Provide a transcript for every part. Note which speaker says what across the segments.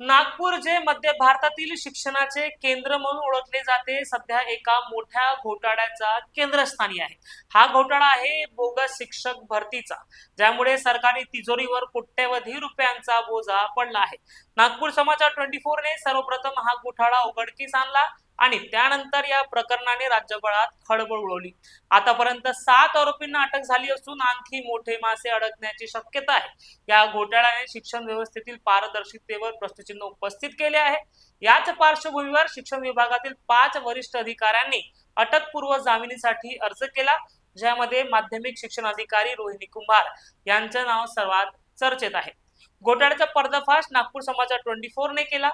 Speaker 1: नागपूर जे मध्य भारतातील शिक्षणाचे केंद्र म्हणून ओळखले जाते सध्या एका मोठ्या घोटाळ्याचा केंद्रस्थानी आहे. हा घोटाळा आहे बोगस शिक्षक भरतीचा ज्यामुळे सरकारी तिजोरीवर कोट्यवधी रुपयांचा बोजा पडला आहे. नागपूर समाचार ट्वेंटी फोरने सर्वप्रथम हा घोटाळा उघडकीस आणला. आणि त्यानंतर या प्रकरणाने राज्यभरात खळबळ उडवली. आतापर्यंत सात आरोपींना अटक झाली असून आणखी मोठे मासे अडकण्याची शक्यता आहे. या घोटाळ्याने शिक्षण व्यवस्थेतील पारदर्शकतेवर प्रश्नचिन्ह उपस्थित केले आहे. याच पार्श्वभूमीवर शिक्षण विभागातील पाच वरिष्ठ अधिकाऱ्यांनी अटकपूर्व जामिनीसाठी अर्ज केला ज्यामध्ये माध्यमिक शिक्षण अधिकारी रोहिणी कुंभार यांचं नाव सर्वात चर्चेत आहे. घोटाळ्याचा पर्दाफाश नागपूर समाचार ट्वेंटी फोरने केला.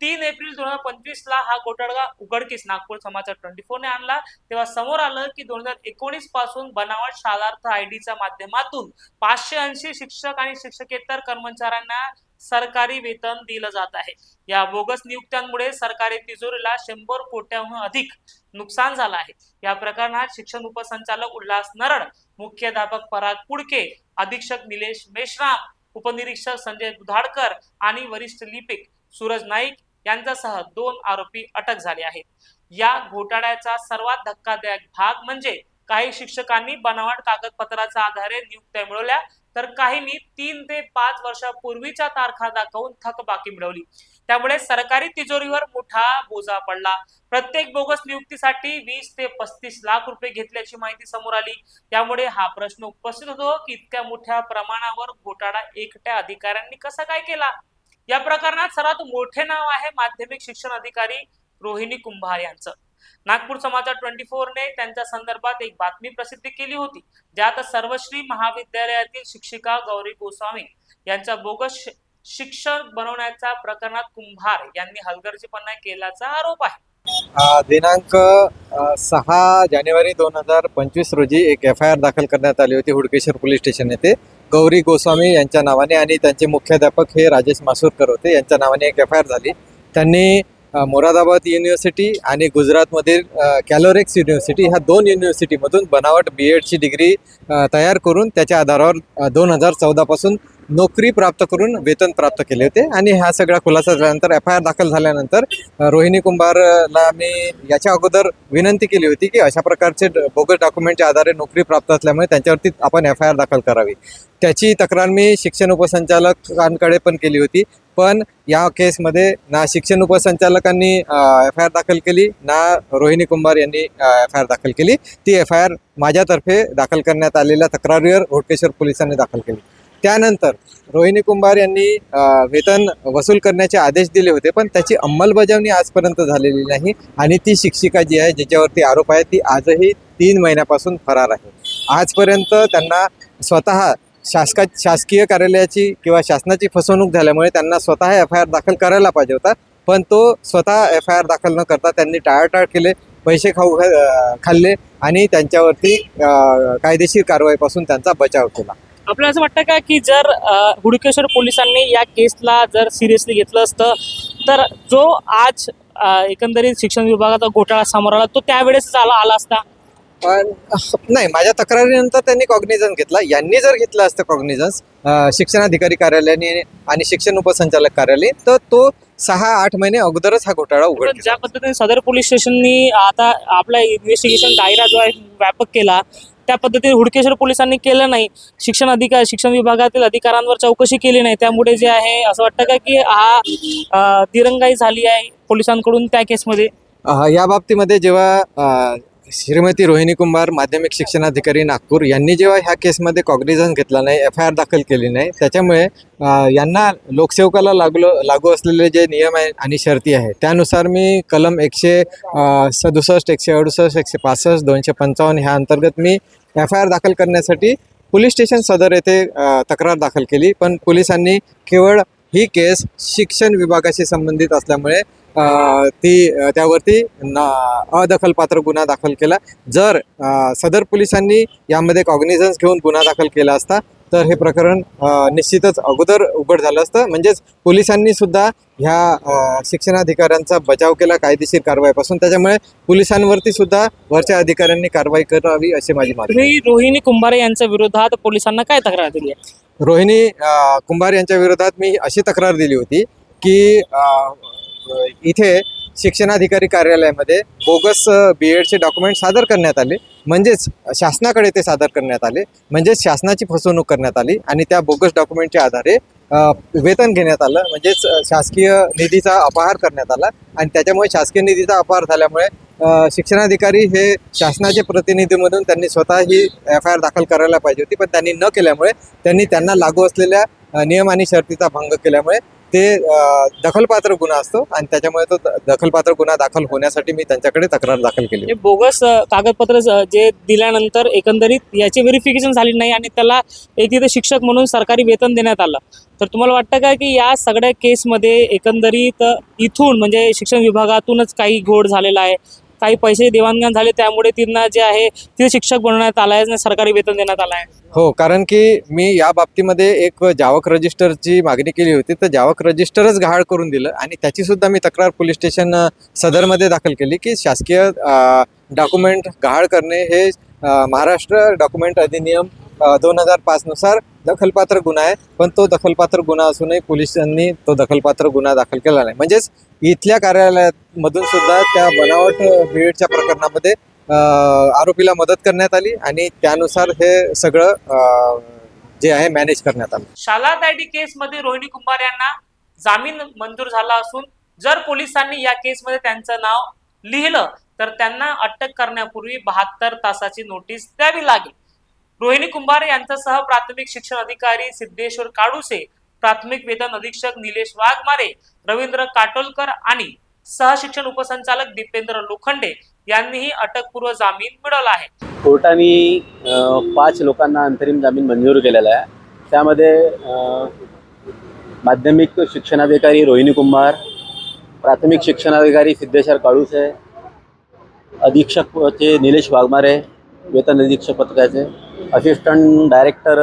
Speaker 1: तीन एप्रिल दोन हजार पंचवीस ला हा घोटाळा उघडकीस नागपूर समाचार ट्वेंटी फोर ने आणला. तेव्हा समोर आलं की दोन हजार एकोणीसपासून बनावट शालार्थ आयडीच्या माध्यमातून पाचशे ऐंशी शिक्षक आणि शिक्षकेतर कर्मचाऱ्यांना सरकारी वेतन दिलं जात आहे. या बोगस नियुक्त्यांमुळे सरकारी तिजोरीला शंभर कोट्याहून अधिक नुकसान झालं आहे. या प्रकरणात शिक्षण उपसंचालक उल्हास नरड मुख्याध्यापक पराग पुडके अधीक्षक निलेश मेश्राम उपनिरीक्षक संजय दुधाडकर आणि वरिष्ठ लिपिक सूरज नाईक यांच्यासह दोन आरोपी अटक झाले आहेत. या घोटाळ्याचा सर्वात धक्कादायक भाग म्हणजे काही शिक्षकांनी बनावट कागदपत्राच्या आधारे नियुक्त्या मिळवल्या तर काहींनी तीन ते पाच वर्षापूर्वीच्या तारखा दाखवून थकबाकी मिळवली. त्यामुळे सरकारी तिजोरीवर मोठा बोजा पडला. प्रत्येक बोगस नियुक्तीसाठी वीस ते पस्तीस लाख रुपये घेतल्याची माहिती समोर आली. त्यामुळे हा प्रश्न उपस्थित होतो की इतक्या मोठ्या प्रमाणावर घोटाळा एकट्या अधिकाऱ्यांनी कसा काय केला? या प्रकरणात सर्वात मोठे नाव आहे माध्यमिक शिक्षण अधिकारी रोहिणी कुंभार यांचं. नागपूर समाचार ट्वेंटी फोरने त्यांच्या संदर्भात एक बातमी प्रसिद्ध केली होती ज्यात सर्वश्री महाविद्यालयातील शिक्षिका गौरी गोस्वामी यांचा बोगस शिक्षक बनवण्याच्या प्रकरणात कुंभार यांनी हलगर्जीपणा केल्याचा आरोप आहे.
Speaker 2: दिनांक सहा जानेवारी दोन हजार पंचवीस रोजी एक एफ आय आर दाखल करण्यात आली होती हुडकेश्वर पोलीस स्टेशन येथे गौरी गोस्वामी यांच्या नावाने आणि त्यांचे मुख्याध्यापक हे राजेश मासूरकर होते. यांच्या नावाने एक एफ आय आर झाली. त्यांनी मोरादाबाद युनिव्हर्सिटी आणि गुजरातमधील कॅलोरेक्स युनिव्हर्सिटी ह्या दोन युनिव्हर्सिटीमधून बनावट बी एडची डिग्री तयार करून त्याच्या आधारावर दोन हजार चौदापासून नोकरी प्राप्त करून वेतन प्राप्त केले होते. आणि हा सगळा खुलासा झाल्यानंतर एफ आय आर दाखल झाल्यानंतर रोहिणी कुंभारला मी याच्या अगोदर विनंती केली होती की अशा प्रकारचे बोगस डॉक्युमेंटच्या आधारे नोकरी प्राप्त असल्यामुळे त्यांच्यावरती आपण एफ आय आर दाखल करावी. त्याची तक्रार मी शिक्षण उपसंचालकांकडे पण केली होती. पण या केसमध्ये ना शिक्षण उपसंचालकांनी एफ आय आर दाखल केली ना रोहिणी कुंभार यांनी एफ आय आर दाखल केली. ती एफ आय आर माझ्यातर्फे दाखल करण्यात आलेल्या तक्रारीवर होटकेश्वर पोलिसांनी दाखल केली. त्यानंतर रोहिणी कुंभार यांनी वेतन वसूल करण्याचे आदेश दिले होते पण त्याची अंमलबजावणी आजपर्यंत झालेली नाही आणि ती शिक्षिका जी आहे ज्याच्यावरती आरोप आहे ती आजही तीन महिन्यापासून फरार आहे. आजपर्यंत त्यांना स्वतः शासका शासकीय कार्यालयाची किंवा शासनाची फसवणूक झाल्यामुळे त्यांना स्वतः एफ आय आर दाखल करायला पाहिजे होता पण तो स्वतः एफ आय आर दाखल न करता त्यांनी टाळाटाळ केले पैसे खाऊ खाल्ले आणि त्यांच्यावरती कायदेशीर कारवाईपासून त्यांचा बचाव केला.
Speaker 1: आपल्याला असं वाटतं का की जर हुडकेश्वर पोलिसांनी या केसला जर सिरियसली घेतलं असतं तर जो आज एकंदरीत शिक्षण विभागाचा घोटाळा समोर आला तो त्यावेळेस आला आला असता?
Speaker 2: पण नाही माझ्या तक्रारीनंतर त्यांनी कॉग्निझन्स घेतला. यांनी जर घेतलं असतं कॉग्निझन्स शिक्षणाधिकारी कार्यालयाने आणि शिक्षण उपसंचालक कार्यालय तर तो सहा आठ महिने अगोदरच हा घोटाळा उघड
Speaker 1: ज्या पद्धतीने सदर पोलीस स्टेशननी आता आपला इन्व्हेस्टिगेशन दायरा जो आहे व्यापक केला त्या पद्धतीने हुडकेश्वर पोलिसांनी केलं नाही. शिक्षण अधिकार शिक्षण विभागातील अधिकारांवर चौकशी केली नाही. त्यामुळे जे आहे असं वाटतं का की हा तिरंगाई दिरंगाई झाली आहे पोलिसांकडून त्या केसमध्ये?
Speaker 2: या बाबतीमध्ये जेव्हा श्रीमती रोहिणी कुंभार माध्यमिक शिक्षणाधिकारी नागपूर यांनी जेव्हा ह्या केसमध्ये कॉग्निझन्स घेतला नाही एफ आय आर दाखल केली नाही त्याच्यामुळे यांना लोकसेवकाला लागलो लागू असलेले जे नियम आहे आणि शर्ती आहे त्यानुसार मी कलम एकशे सदुसष्ट एकशे अडुसष्ट एकशे पासष्ट दोनशे पंचावन्न ह्या अंतर्गत मी एफ आय आर दाखल करण्यासाठी पोलीस स्टेशन सदर येथे तक्रार दाखल केली. पण पोलिसांनी केवळ ही केस शिक्षण विभागाशी संबंधित असल्यामुळे ती त्यावरती अदखलपात्र गुन्हा दाखल केला. जर सदर पोलिसांनी यामध्ये कॉग्निझन्स घेऊन गुन्हा दाखल केला असता तर हे प्रकरण निश्चितच अगोदर उघड झालं असतं. म्हणजेच पोलिसांनी सुद्धा ह्या शिक्षणाधिकाऱ्यांचा बचाव केला कायदेशीर कारवाईपासून. त्याच्यामुळे पोलिसांवरती सुद्धा वरच्या अधिकाऱ्यांनी कारवाई करावी अशी माझी मागणी
Speaker 1: रोहिणी कुंभारे यांच्या विरोधात पोलिसांना काय तक्रार दिली आहे?
Speaker 2: रोहिणी कुंभार यांच्या विरोधात मी अशी तक्रार दिली होती की इथे शिक्षणाधिकारी कार्यालयामध्ये बोगस बी एडचे डॉक्युमेंट सादर करण्यात आले. म्हणजेच शासनाकडे ते सादर करण्यात आले. म्हणजेच शासनाची फसवणूक करण्यात आली आणि त्या बोगस डॉक्युमेंटच्या आधारे वेतन घेण्यात आलं. म्हणजेच शासकीय निधीचा अपहार करण्यात आला. आणि त्याच्यामुळे शासकीय निधीचा अपहार झाल्यामुळे शिक्षणाधिकारी हे शासनाचे प्रतिनिधी म्हणून त्यांनी स्वतः ही एफ आय आर दाखल करायला पाहिजे होती. पण त्यांनी न केल्यामुळे त्यांनी त्यांना लागू असलेल्या नियम आणि शर्तीचा भंग केल्यामुळे ते दखलपात्र गुन्हा असतो आणि त्याच्यामुळे तो दखलपात्र गुन्हा दाखल होण्यासाठी मी त्यांच्याकडे तक्रार दाखल केली
Speaker 1: बोगस कागदपत्र जे दिल्यानंतर एकंदरीत याची व्हेरिफिकेशन झाली नाही आणि त्याला एक तिथे शिक्षक म्हणून सरकारी वेतन देण्यात आलं. तर तुम्हाला वाटतं का की या सगळ्या केसमध्ये एकंदरीत इथून म्हणजे शिक्षण विभागातूनच काही घोड झालेला आहे? काही पैसे देवाणघेवाण झाले त्यामुळे त्यांना जे आहे तिथे शिक्षक बनवण्यात आला आहे सरकारी वेतन देण्यात आलं आहे
Speaker 2: हो कारण की मी या बाबतीमध्ये एक जावक रजिस्टरची मागणी केली होती तर जावक रजिस्टरच गहाळ करून दिलं आणि त्याची सुद्धा मी तक्रार पोलीस स्टेशन सदरमध्ये दाखल केली की शासकीय डॉक्युमेंट गहाळ करणे हे महाराष्ट्र डॉक्युमेंट अधिनियम दोन हजार पाचनुसार दखलपात्र गुन्हा आहे पण तो दखलपात्र गुन्हा असूनही पोलिसांनी तो दखलपात्र गुन्हा दाखल केला नाही. म्हणजेच इथल्या कार्यालयामधून सुद्धा त्या बनावट भेटच्या प्रकरणामध्ये आरोपीला मदत करण्यात आली आणि त्यानुसार हे सगळं जे आहे मॅनेज करण्यात आलं.
Speaker 1: शाला दाडी केसमध्ये रोहिणी कुंभार यांना जामीन मंजूर झाला असून जर पोलिसांनी या केसमध्ये त्यांचं नाव लिहिलं तर त्यांना अटक करण्यापूर्वी बहात्तर तासाची नोटीस द्यावी लागेल. रोहिणी कुंभार यांच्यासह प्राथमिक शिक्षण अधिकारी सिद्धेश्वर काडुसे प्राथमिक वेतन अधीक्षक निलेश वाघमारे रवींद्र काटोलकर आणि सहशिक्षण उपसंचालक दीपेंद्र लोखंडे यांनीही अटकपूर्व जामीन मिळवला आहे.
Speaker 3: कोर्टाने पाच लोकांना अंतरिम जामीन मंजूर केलेला आहे. त्यामध्ये माध्यमिक शिक्षणाधिकारी रोहिणी कुंभार प्राथमिक शिक्षणाधिकारी सिद्धेश्वर काळुसे अधीक्षक निलेश वाघमारे वेतन अधीक्षक पथकाचे असिस्टंट डायरेक्टर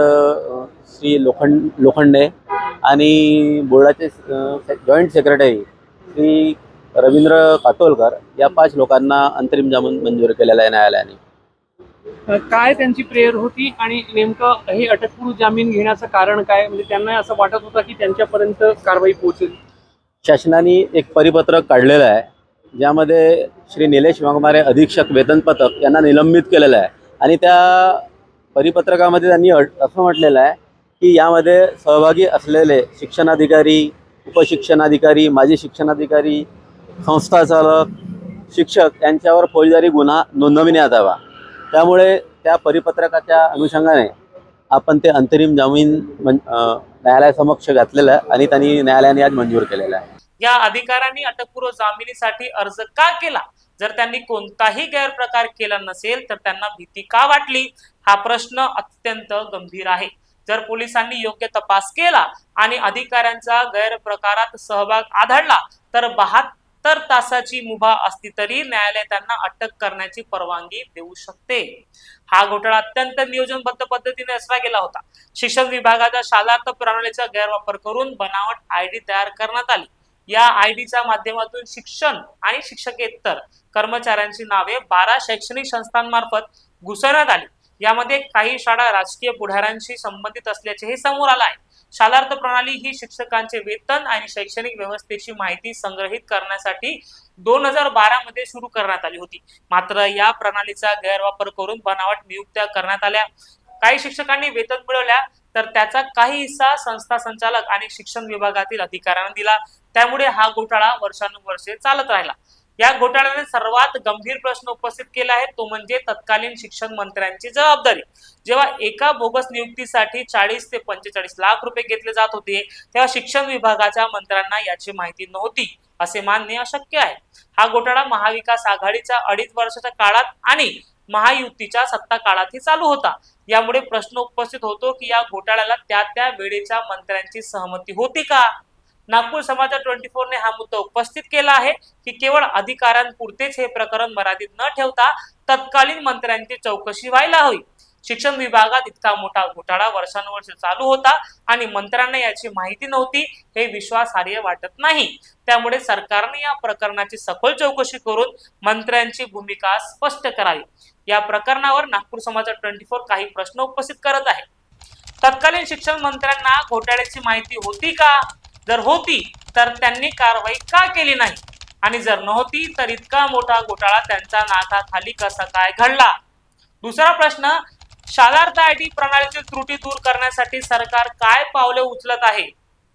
Speaker 3: श्री लोखंड लोखंडे आणि बोर्डाचे जॉईंट सेक्रेटरी श्री रवींद्र काटोलकर या पाच लोकांना अंतरिम जामीन मंजूर केलेला आहे न्यायालयाने.
Speaker 4: काय त्यांची प्रेयर होती आणि नेमकं हे अटकपूर्व जामीन घेण्याचं कारण काय? म्हणजे त्यांना असं वाटत होतं की त्यांच्यापर्यंत कारवाई पोहोचेल.
Speaker 3: शासनाने एक परिपत्रक काढलेलं आहे. ज्यामध्ये श्री निलेश वाघमारे अधीक्षक वेतन पथक यांना निलंबित केलेलं आहे. आणि त्या परिपत्रकामध्ये त्यांनी अट- असं म्हटलेलं आहे की यामध्ये सहभागी असलेले शिक्षणाधिकारी उपशिक्षणाधिकारी माजी शिक्षणाधिकारी संस्था चालक शिक्षक यांच्यावर फौजदारी गुन्हा नोंदविण्यात यावा. त्यामुळे त्या परिपत्रकाच्या अनुषंगाने आपण ते अंतरिम जामीन न्यायालयासमक्ष घातलेलं आहे आणि त्यांनी न्यायालयाने आज मंजूर केलेलं आहे.
Speaker 1: या अधिकाऱ्यांनी अटकपूर्व जामिनीसाठी अर्ज का केला? जर त्यांनी कोणताही गैरप्रकार केला नसेल तर त्यांना भीती का वाटली? हा प्रश्न अत्यंत गंभीर आहे. जर पोलिसांनी योग्य तपास केला आणि अधिकाऱ्यांचा गैरप्रकारात सहभाग आढळला तर बहात्तर तासाची मुभा असती तरी न्यायालय त्यांना अटक करण्याची परवानगी देऊ शकते. हा घोटाळा अत्यंत नियोजनबद्ध पद्धतीने असला गेला होता. शिक्षण विभागाच्या शालार्थ प्रणालीचा गैरवापर करून बनावट आयडी तयार करण्यात आली. या आयडीच्या माध्यमातून शिक्षण आणि शिक्षकेतर कर्मचाऱ्यांची नावे बारा शैक्षणिक संस्थांमार्फत घुसवण्यात आली. यामध्ये काही शाळा राजकीय पुढाऱ्यांशी संबंधित असल्याचेही समोर आलं आहे. शालार्थ प्रणाली ही शिक्षकांचे वेतन आणि शैक्षणिक व्यवस्थेची माहिती संग्रहित करण्यासाठी दोन हजार बारा मध्ये सुरू करण्यात आली होती. मात्र या प्रणालीचा गैरवापर करून बनावट नियुक्त्या करण्यात आल्या. काही शिक्षकांनी वेतन मिळवल्या तर त्याचा काही हिस्सा संस्था संचालक आणि शिक्षण विभागातील अधिकाऱ्यांना दिला. त्यामुळे हा घोटाळा वर्षानुवर्षे चालत राहिला. या घोटाळ्याने सर्वात गंभीर प्रश्न उपस्थित केला आहे तो म्हणजे तत्कालीन शिक्षण मंत्र्यांची जबाबदारी. जेव्हा एका बोगस नियुक्तीसाठी चाळीस ते पंचेचाळीस लाख रुपये घेतले जात होते तेव्हा शिक्षण विभागाच्या मंत्र्यांना याची माहिती नव्हती असे मानणे अशक्य आहे. हा घोटाळा महाविकास आघाडीच्या अडीच वर्षाच्या काळात आणि महायुतीच्या सत्ता काळातही चालू होता. यामुळे प्रश्न उपस्थित होतो की या घोटाळ्याला त्या त्या वेळेच्या मंत्र्यांची सहमती होती का? नागपूर समाजा ट्वेंटी फोरने हा मुद्दा उपस्थित केला आहे की केवळ अधिकाऱ्यांपुरतेच हे प्रकरण मर्यादित न ठेवता तत्कालीन मंत्र्यांची चौकशी व्हायला हवी. शिक्षण विभागात इतका मोठा घोटाळा वर्षानुवर्ष चालू होता आणि मंत्र्यांना याची माहिती नव्हती हे विश्वासार्ह वाटत नाही. त्यामुळे सरकारने या प्रकरणाची सखोल चौकशी करून मंत्र्यांची भूमिका स्पष्ट करावी. या प्रकरणावर नागपूर समाजा ट्वेंटी फोर काही प्रश्न उपस्थित करत आहे. तत्कालीन शिक्षण मंत्र्यांना घोटाळ्याची माहिती होती का? जर होती तर त्यांनी कारवाई का केली नाही? आणि जर नव्हती तर इतका मोठा घोटाळा त्यांच्या नाकाखाली कसा काय घडला? दुसरा प्रश्न शालार्थ आय टी प्रणालीची त्रुटी दूर करण्यासाठी सरकार काय पावले उचलत आहे?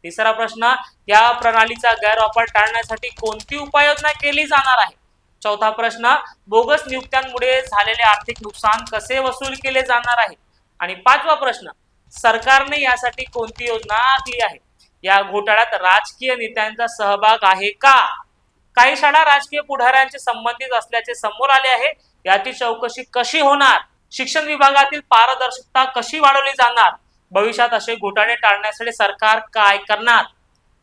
Speaker 1: तिसरा प्रश्न या प्रणालीचा गैरवापर टाळण्यासाठी कोणती उपाययोजना केली जाणार आहे? चौथा प्रश्न बोगस नियुक्त्यांमुळे झालेले आर्थिक नुकसान कसे वसूल केले जाणार आहे? आणि पाचवा प्रश्न सरकारने यासाठी कोणती योजना आखली आहे? या घोटाळ्यात राजकीय नेत्यांचा सहभाग आहे का? काही शाळा राजकीय पुढाऱ्यांचे संबंधित असल्याचे समोर आले आहे. याची चौकशी कशी होणार? शिक्षण विभागातील पारदर्शकता कशी वाढवली जाणार? भविष्यात असे घोटाळे टाळण्यासाठी सरकार काय करणार?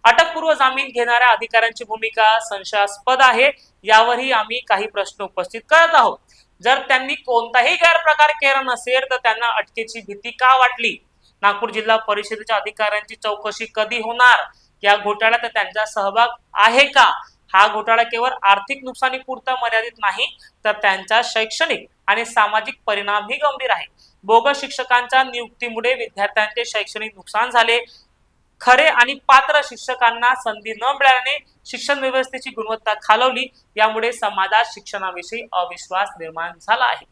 Speaker 1: अटकपूर्व जामीन घेणाऱ्या अधिकाऱ्यांची भूमिका संशयास्पद आहे. यावरही आम्ही काही प्रश्न उपस्थित करत आहोत. जर त्यांनी कोणताही गैरप्रकार केला नसेल तर त्यांना अटकेची भीती का वाटली? नागपूर जिल्हा परिषदेच्या अधिकाऱ्यांची चौकशी कधी होणार? या घोटाळ्यात त्यांचा सहभाग आहे का? हा घोटाळा केवळ आर्थिक नुकसानीपुरता मर्यादित नाही तर त्यांचा शैक्षणिक आणि सामाजिक परिणामही गंभीर आहे. बोगस शिक्षकांच्या नियुक्तीमुळे विद्यार्थ्यांचे शैक्षणिक नुकसान झाले. खरे आणि पात्र शिक्षकांना संधी न मिळाल्याने शिक्षण व्यवस्थेची गुणवत्ता खालवली. यामुळे समाजात शिक्षणाविषयी अविश्वास निर्माण झाला आहे.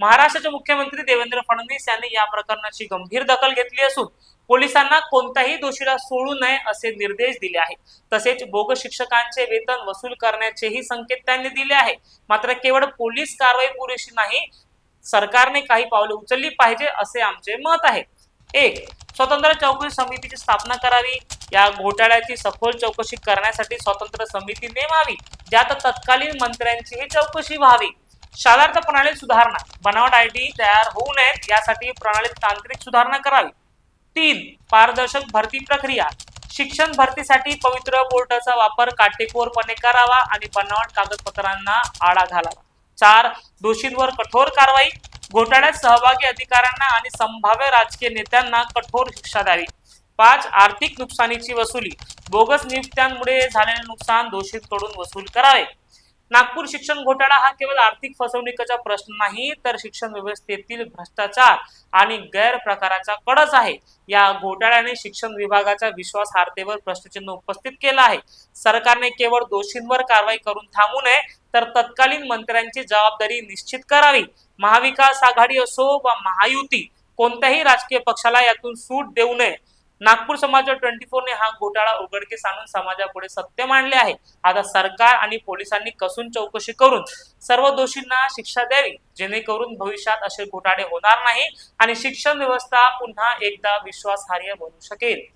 Speaker 1: महाराष्ट्राचे मुख्यमंत्री देवेंद्र फडणवीस यांनी या प्रकरणाची गंभीर दखल घेतली असून पोलिसांना कोणत्याही दोषीला सोडू नये असे निर्देश दिले आहेत. तसेच बोग शिक्षकांचे वेतन वसूल करण्याचेही संकेत त्यांनी दिले आहे मात्र केवळ पोलीस कारवाई पुरेशी नाही सरकारने काही पावले उचलली पाहिजे असे आमचे मत आहे. एक स्वतंत्र चौकशी समितीची स्थापना करावी. या घोटाळ्याची सखोल चौकशी करण्यासाठी स्वतंत्र समिती नेमावी. ज्यात तत्कालीन मंत्र्यांचीही चौकशी व्हावी. शालार्थ प्रणाली सुधारणा बनावट आय डी तयार होऊ नयेत यासाठी प्रणालीत तांत्रिक सुधारणा करावी. तीन पारदर्शक भरती प्रक्रिया शिक्षण भरतीसाठी पवित्र पोर्टलचा वापर काटेकोरपणे करावा आणि बनावट कागदपत्रांना आळा घालावा. चार दोषींवर कठोर कारवाई घोटाळ्यात सहभागी अधिकाऱ्यांना आणि संभाव्य राजकीय नेत्यांना कठोर शिक्षा द्यावी. पाच आर्थिक नुकसानीची वसुली. बोगस नियुक्त्यांमुळे झालेले नुकसान दोषींकडून वसूल करावे. नागपूर शिक्षण घोटाळा हा केवळ आर्थिक फसवणुकीचा प्रश्न नाही तर शिक्षण व्यवस्थेतील भ्रष्टाचार आणि गैरप्रकाराचा कडच आहे. या घोटाळ्याने शिक्षण विभागाच्या विश्वासार्हतेवर प्रश्नचिन्ह उपस्थित केलं आहे. सरकारने केवळ दोषींवर कारवाई करून थांबू नये तर तत्कालीन मंत्र्यांची जबाबदारी निश्चित करावी. महाविकास आघाडी असो वा महायुती कोणत्याही राजकीय पक्षाला यातून सूट देऊ नये. नागपूर समाजावर ट्वेंटी फोरने हा घोटाळा उघडकीस आणून समाजापुढे सत्य मांडले आहे. आता सरकार आणि पोलिसांनी कसून चौकशी करून सर्व दोषींना शिक्षा द्यावी जेणेकरून भविष्यात असे घोटाळे होणार नाही आणि शिक्षण व्यवस्था पुन्हा एकदा विश्वासार्ह बनू शकेल.